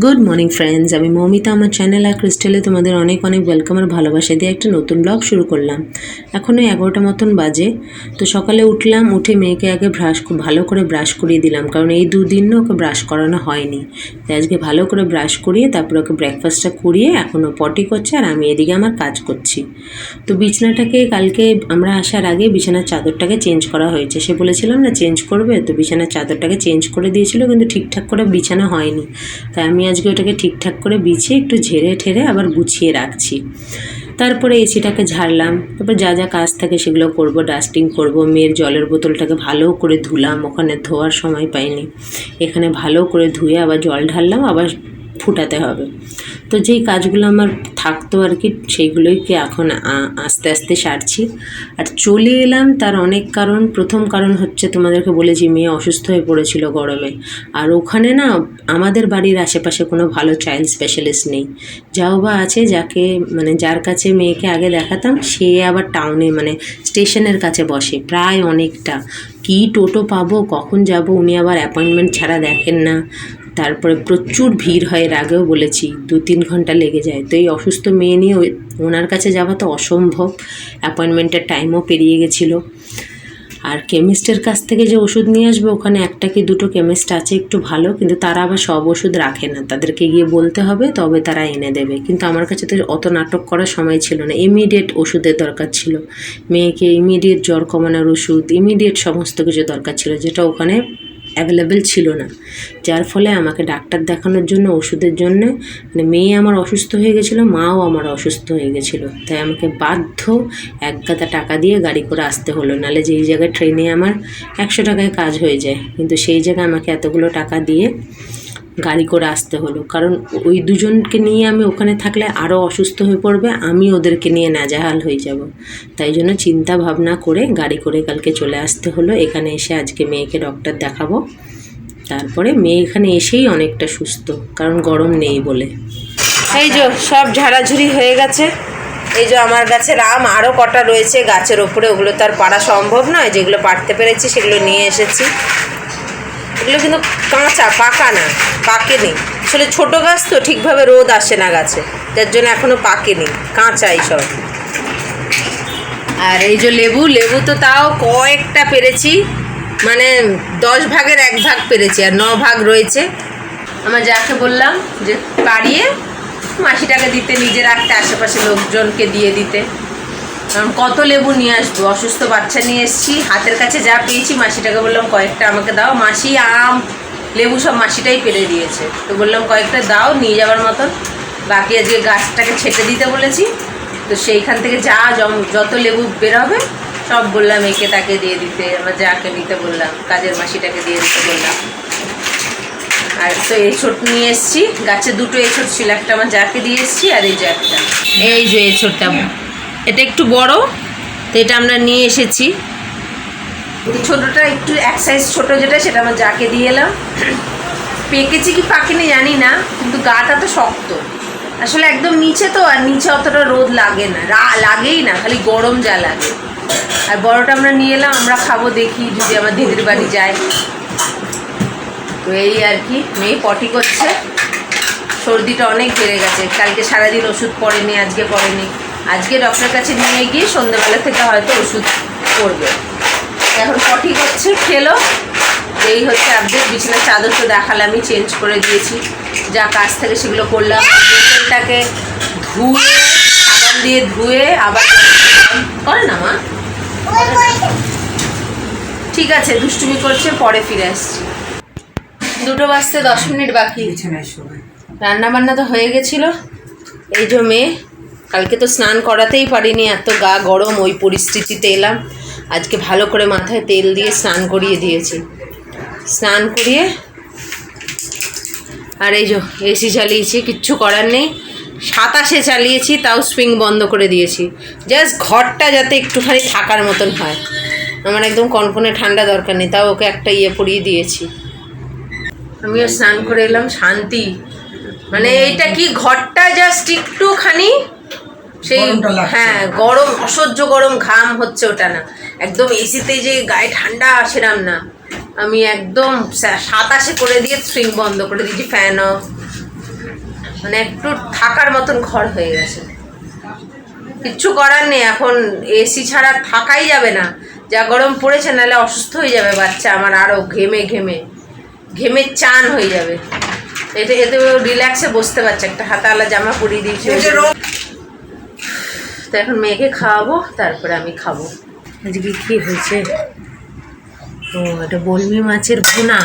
Good morning friends আমি মৌমিতা, আমার channel আর ক্রিস্টালে তোমাদের অনেক অনেক ওয়েলকাম আর ভালোবাসা দিয়ে একটা নতুন ব্লগ শুরু করলাম। এখন ওই এগারোটা মতন বাজে, তো সকালে উঠলাম, উঠে মেয়েকে আগে ব্রাশ ভালো করে ব্রাশ করিয়ে দিলাম, কারণ এই দুদিন না ওকে ব্রাশ করানো হয়নি। তাই আজকে ভালো করে ব্রাশ করিয়ে তারপর ওকে ব্রেকফাস্টটা করিয়ে এখনও পটি করছে আর আমি এদিকে আমার কাজ করছি। তো বিছানাটাকে কালকে আমরা আসার আগে বিছানার চাদরটাকে চেঞ্জ করা হয়েছে। সে বলেছিলাম না চেঞ্জ করবে? তো বিছানার চাদরটাকে চেঞ্জ করে দিয়েছিল, কিন্তু ঠিকঠাক করে বিছানা হয়নি। তাই আমি আজকে ওটাকে ঠিকঠাক করে বিছিয়ে একটু ঝেড়ে ঠেড়ে আবার গুছিয়ে রাখছি। তারপরে এসিটাকে ঝাড়লাম। তারপর যা যা কাজ থাকে সেগুলো করব ডাস্টিং করব, মেয়ের জলের বোতলটাকে ভালো করে ধুলাম, ওখানে ধোয়ার সময় পাইনি। এখানে ভালো করে ধুয়ে আবার জল ঢাললাম, আবার ফুটাতে হবে। তো যেই কাজগুলো আমার থাকতো আর কি সেইগুলোই কি এখন আস্তে আস্তে সারছি। আর চলে এলাম তার অনেক কারণ। প্রথম কারণ হচ্ছে তোমাদেরকে বলেছি মেয়ে অসুস্থ হয়ে পড়েছিল গরমে। আর ওখানে না, আমাদের বাড়ির আশেপাশে কোনো ভালো চাইল্ড স্পেশালিস্ট নেই। যাও বা আছে, যাকে মানে যার কাছে মেয়েকে আগে দেখাতাম, সে আবার টাউনে মানে স্টেশনের কাছে বসে প্রায় অনেকটা। কি টোটো পাবো, কখন যাব, উনি আবার অ্যাপয়েন্টমেন্ট ছাড়া দেখেন না। তারপরে প্রচুর ভিড় হয় এর আগেও বলেছি, দু তিন ঘণ্টা লেগে যায়। তো এই অসুস্থ মেয়ে নিয়ে ওনার কাছে যাওয়া তো অসম্ভব। অ্যাপয়েন্টমেন্টের টাইমও পেরিয়ে গেছিল। আর কেমিস্টের কাছ থেকে যে ওষুধ নিয়ে আসবে, ওখানে একটা কি দুটো কেমিস্ট আছে একটু ভালো, কিন্তু তারা আবার সব ওষুধ রাখে না। তাদেরকে গিয়ে বলতে হবে, তবে তারা এনে দেবে। কিন্তু আমার কাছে তো অত নাটক করার সময় ছিল না। ইমিডিয়েট ওষুধের দরকার ছিল। মেয়েকে ইমিডিয়েট জ্বর কমানোর ওষুধ ইমিডিয়েট সমস্ত কিছু দরকার ছিল, যেটা ওখানে অ্যাভেলেবেল ছিল না। যার ফলে আমাকে ডাক্তার দেখানোর জন্য, ওষুধের জন্য মানে মেয়ে আমার অসুস্থ হয়ে গেছিল, মাও আমার অসুস্থ হয়ে গেছিল। তাই আমাকে বাধ্য এক গাদা টাকা দিয়ে গাড়ি করে আসতে হলো। নাহলে যেই জায়গায় ট্রেনে আমার একশো টাকায় কাজ হয়ে যায়। কিন্তু সেই জায়গায় আমাকে এতগুলো টাকা দিয়ে গাড়ি করে আসতে হলো। কারণ ওই দুজনকে নিয়ে আমি ওখানে থাকলে আরও অসুস্থ হয়ে পড়বে, আমি ওদেরকে নিয়ে নাজাহাল হয়ে যাব। তাই জন্য চিন্তা ভাবনা করে গাড়ি করে কালকে চলে আসতে হলো। এখানে এসে আজকে মেয়েকে ডক্টর দেখাবো। তারপরে মেয়ে এখানে এসেই অনেকটা সুস্থ, কারণ গরম নেই বলে। এই যে সব ঝাড়াঝুড়ি হয়ে গেছে। এই যে আমার গাছের আম আরও কটা রয়েছে গাছের ওপরে। ওগুলো তো আর পাড়া সম্ভব নয়। যেগুলো পাড়তে পেরেছি সেগুলো নিয়ে এসেছি। এগুলো কিন্তু কাঁচা, পাকা না, পাকেনি। আসলে ছোটো গাছ তো ঠিকভাবে রোদ আসে না গাছে, যার জন্য এখনও পাকেনি কাঁচা এইসব আর এই যে লেবু লেবু তো তাও কয়েকটা পেরেছি মানে দশ ভাগের এক ভাগ পেরেছি, আর ন ভাগ রয়েছে। আমার যাকে বললাম যে পাড়িয়ে মাসিটাকে দিতে নিজে রাখতে আশেপাশে লোকজনকে দিয়ে দিতে। কত লেবু নিয়ে আসব? অসুস্থ বাচ্চা নিয়ে এসেছি, হাতের কাছে যা পেয়েছি, মাসিটাকে বললাম, কয়েকটা আমাকে দাও। মাসি আম, লেবু সব মাসিটাই পেরে দিয়েছে। তো বললাম, কয়েকটা দাও, নিয়ে যাওয়ার মতন। বাকি আজকে গাছটাকে ছেটে দিতে বলেছি। তো সেইখান থেকে যা যত লেবু বেরোবে সব বললাম, একে তাকে দিয়ে দিতে। আমার যাকে দিতে বললাম, কাজের মাসিটাকে দিয়ে দিতে বললাম। আর তো এছোট নিয়ে এসেছি। গাছে দুটো এছোট ছিল একটা আমার যাকে দিয়ে এসেছি, আর এই যে একটা। এই যে এছোটটা এটা একটু বড়, তো এটা আমরা নিয়ে এসেছি। ছোটোটা একটু এক সাইজ ছোটো যেটা, সেটা আমার যাকে দিয়ে এলাম। পেকেছি কি পাকেনি জানি না, কিন্তু গাটা তো শক্ত। আসলে একদম নিচে তো, আর নিচে অতটা রোদ লাগে না। রা- লাগেই না, খালি গরম যা লাগে। আর বড়টা আমরা নিয়ে এলাম, আমরা খাব দেখি, যদি আমার দিদির বাড়ি যায়। তো এই আর কি, মেয়ে পটি করছে। সর্দিটা অনেক বেড়ে গেছে। কালকে সারাদিন ওষুধ পড়েনি, আজকে পড়েনি। আজকে ডক্টরের কাছে নিয়ে গিয়ে সন্ধ্যেবেলা থেকে হয়তো ওষুধ পড়বে এখন পটি করছে খেলো। এই হচ্ছে আপডেট বিছানার চাদর তো দেখালে আমি চেঞ্জ করে দিয়েছি। যা কাজ থাকে সেগুলো করলাম। বোতলটাকে ধুয়ে সাবান দিয়ে ধুয়ে আবার করে না মা? ঠিক আছে দুষ্টুমি করছে পরে ফিরে আসছি। দুটো বাজতে দশ মিনিট বাকি। রান্না বান্না তো হয়ে গেছিল। এই যে মেয়ে কালকে তো স্নান করাতেই পারিনি, এত গা গরম, ওই পরিস্থিতিতে এলাম। আজকে ভালো করে মাথায় তেল দিয়ে স্নান করিয়ে দিয়েছি। স্নান করিয়ে আর এই এসি চালিয়েছি, কিচ্ছু করার নেই। সাতাশে চালিয়েছি, তাও সুইং বন্ধ করে দিয়েছি। জাস্ট ঘরটা যাতে একটুখানি থাকার মতন হয়। আমার একদম কনকনে ঠান্ডা দরকার নেই, তাও ওকে একটা ইয়ে পরিয়ে দিয়েছি। আমিও স্নান করে এলাম, শান্তি। মানে এইটা কি, ঘরটা জাস্ট একটুখানি সেই হ্যাঁ গরম অসহ্য গরম ঘাম হচ্ছে ওটা না। একদম এসিতে যে গায়ে ঠান্ডা সেরাম না। আমি একদম সাতাশে করে দিয়ে সুইং বন্ধ করে দিয়েছি ফ্যান অফ মানে একটু থাকার মতন ঘর হয়ে গেছে। কিচ্ছু করার নেই এখন এসি ছাড়া থাকাই যাবে না। যা গরম পড়েছে নাহলে অসুস্থ হয়ে যাবে বাচ্চা আমার আরও ঘেমে ঘেমে। ঘেমে চান হয়ে যাবে। এটা এতে রিল্যাক্সে বসতে পারছে একটা হাতাওয়ালা জামা পরিয়ে দিয়েছি। তো এখন মেয়েকে খাওয়াবো তারপরে আমি খাব। আজকে কি হয়েছে? ও এটা বলমি মাছের ভুনা।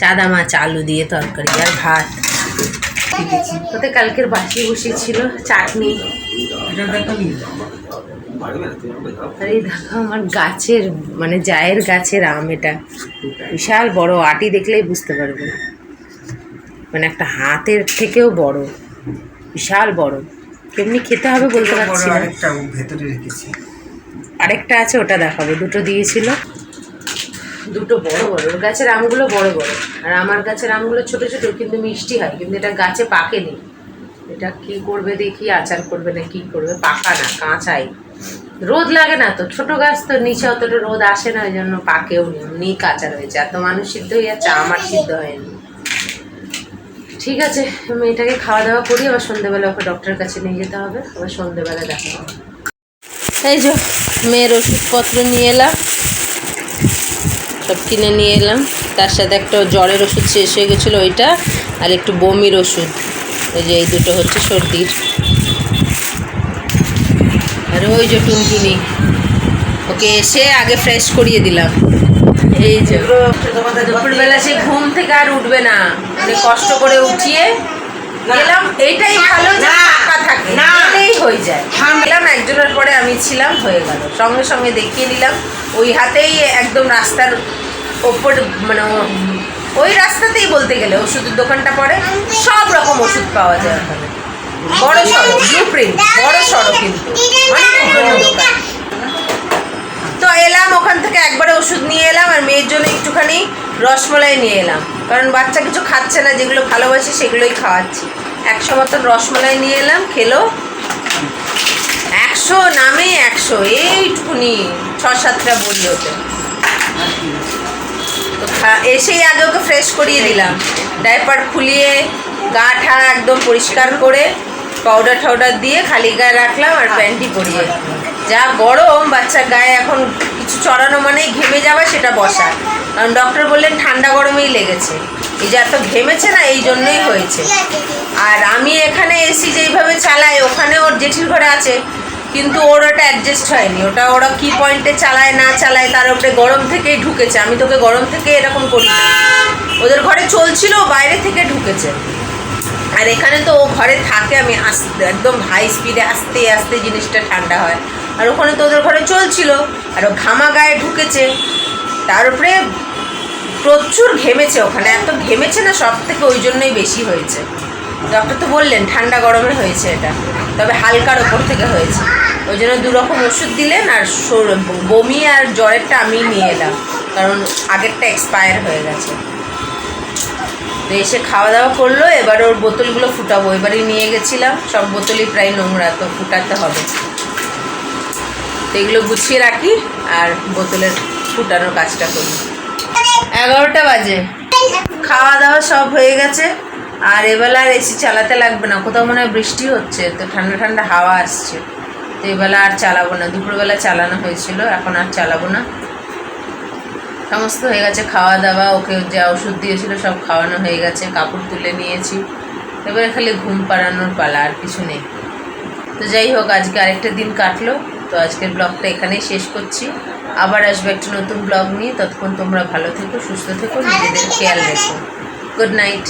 চাদা মাছ আলু দিয়ে তরকারি আর ভাত। ওতে কালকের বাসি বসে ছিল চাটনি আর এই দেখো আমার গাছের মানে জায়ের গাছের আম এটা। বিশাল বড় আটি দেখলেই বুঝতে পারবে। মানে একটা হাতের থেকেও বড়। বিশাল বড়। কেমনি খেতে হবে বলতে পারছি না। আরেকটা ভেতরে রেখেছি। আরেকটা আছে ওটা দেখাবো। দুটো দিয়েছিল। দুটো বড় বড়। ওর গাছের আমগুলো বড় বড়। আর আমার গাছের আমগুলো ছোট ছোট কিন্তু মিষ্টি হয়। কিন্তু এটা গাছে পাকেনি এটা কি করবে দেখি আচার করবে না কি করবে পাকা না কাঁচাই। রোদ লাগে না তো? ছোট গাছ তো নিচে অতটা রোদ আসে না ওই জন্য পাকেও নি। এমনি কাঁচা রয়েছে। এত মানুষ সিদ্ধ হয়ে যাচ্ছে আমার সিদ্ধ হয়নি। ঠিক আছে, মেয়েটাকে খাওয়া দাওয়া করি আবার সন্ধ্যেবেলা ওকে ডক্টরের কাছে নিয়ে যেতে হবে, আবার সন্ধ্যেবেলা দেখা হবে। এই যে, মেয়ের ওষুধপত্র নিয়ে এলাম, সব কিনে নিয়ে এলাম। তার সাথে একটা জ্বরের ওষুধ শেষ হয়ে গেছিল ওইটা, আর একটু বমির ওষুধ। ওই যে, এই দুটো হচ্ছে সর্দির। আর ওই যে টুনটুনি, ওকে এসে আগে ফ্রেশ করিয়ে দিলাম। এই যে দুপুরবেলা সে ঘুম থেকে আর উঠবে না মানে কষ্ট করে উঠিয়ে গেলাম এইটাই ভালো যে ফাঁকা থাকে না। হয়ে যায় গেলাম একজনের পরে আমি ছিলাম হয়ে গেল সঙ্গে সঙ্গে দেখিয়ে নিলাম ওই হাতেই একদম রাস্তার ওপর মানে ওই রাস্তাতেই বলতে গেলে ওষুধের দোকানটা পড়ে সব রকম ওষুধ পাওয়া যায় ওখানে বড় সড়ক ব্লু প্রিন্ট বড় সড়ক কিন্তু অনেক পুরনো দোকান তো এলাম ওখান থেকে একবারে ওষুধ নিয়ে এলাম আর মেয়ের জন্য একটুখানি রসমলাই নিয়ে এলাম। কারণ বাচ্চা কিছু খাচ্ছে না যেগুলো ভালোবাসে সেগুলোই খাওয়াচ্ছি। একশো মতন রসমলাই নিয়ে এলাম খেলো। একশো নামে একশো এইটুকুনি ছ সাতটা বলি ওতে তো এসেই আগে ওকে ফ্রেশ করিয়ে দিলাম। ডাইপার খুলিয়ে গা ঠা একদম পরিষ্কার করে পাউডার টাউডার দিয়ে খালি গায়ে রাখলাম আর প্যান্টি পরিয়ে। যা গরম বাচ্চার গায়ে এখন কিছু চড়ানো মানেই ঘেমে যাওয়া সেটা বসা। কারণ ডক্টর বললেন ঠান্ডা গরমেই লেগেছে। এই যে এত ঘেমেছে না, এই জন্যই হয়েছে। আর আমি এখানে এসি যেইভাবে চালাই, ওখানে ওর জেঠির ঘরে আছে, কিন্তু ওর ওটা অ্যাডজাস্ট হয়নি। ওটা ওরা কি পয়েন্টে চালায়, না চালায়, তার উপরে গরম থেকেই ঢুকেছে। আমি তোকে গরম থেকে এরকম করি না। ওদের ঘরে চলছিল বাইরে থেকে ঢুকেছে। আর এখানে তো ও ঘরে থাকে, আমি আস্তে, একদম হাই স্পিডে আস্তে আস্তে জিনিসটা ঠান্ডা হয়। আর ওখানে তো ওদের ঘরে চলছিল, আর ও ঘামা গায়ে ঢুকেছে। তার উপরে প্রচুর ঘেমেছে ওখানে, এত ঘেমেছে না সব থেকে ওই জন্যই বেশি হয়েছে। ডক্টর তো বললেন, ঠান্ডা গরমে হয়েছে এটা, তবে হালকার ওপর থেকে হয়েছে। ওই জন্য দু রকম ওষুধ দিলেন আর বমি আর জ্বরেরটা আমি নিয়ে এলাম, কারণ আগেরটা এক্সপায়ার হয়ে গেছে। তো এসে খাওয়া দাওয়া করল, এবার ওর বোতলগুলো ফুটাবো। এবারই নিয়ে গেছিলাম, সব বোতলই প্রায় নোংরা, তো ফুটাতে হবে। তো এগুলো গুছিয়ে রাখি আর বোতলের ফুটানোর কাজটা করি এগারোটা বাজে। খাওয়া দাওয়া সব হয়ে গেছে। আর এবেলা আর এসি চালাতে লাগবে না। কোথাও মনে হয় বৃষ্টি হচ্ছে, তো ঠান্ডা ঠান্ডা হাওয়া আসছে। তো এবেলা আর চালাবো না। দুপুরবেলা চালানো হয়েছিল, এখন আর চালাবো না। সমস্ত হয়ে গেছে খাওয়া দাওয়া ওকে যা ওষুধ দিয়েছিল সব খাওয়ানো হয়ে গেছে, কাপড় তুলে নিয়েছি। এবারে খালি ঘুম পাড়ানোর পালা, আর কিছু নেই। তো যাই হোক, আজকে আরেকটা দিন কাটলো। তো আজকের ব্লগটা এখানেই শেষ করছি। আবার আসবে একটা নতুন ব্লগ নিয়ে। ততক্ষণ তোমরা ভালো থেকো, সুস্থ থেকো, নিজেদের খেয়াল রেখো। Good night.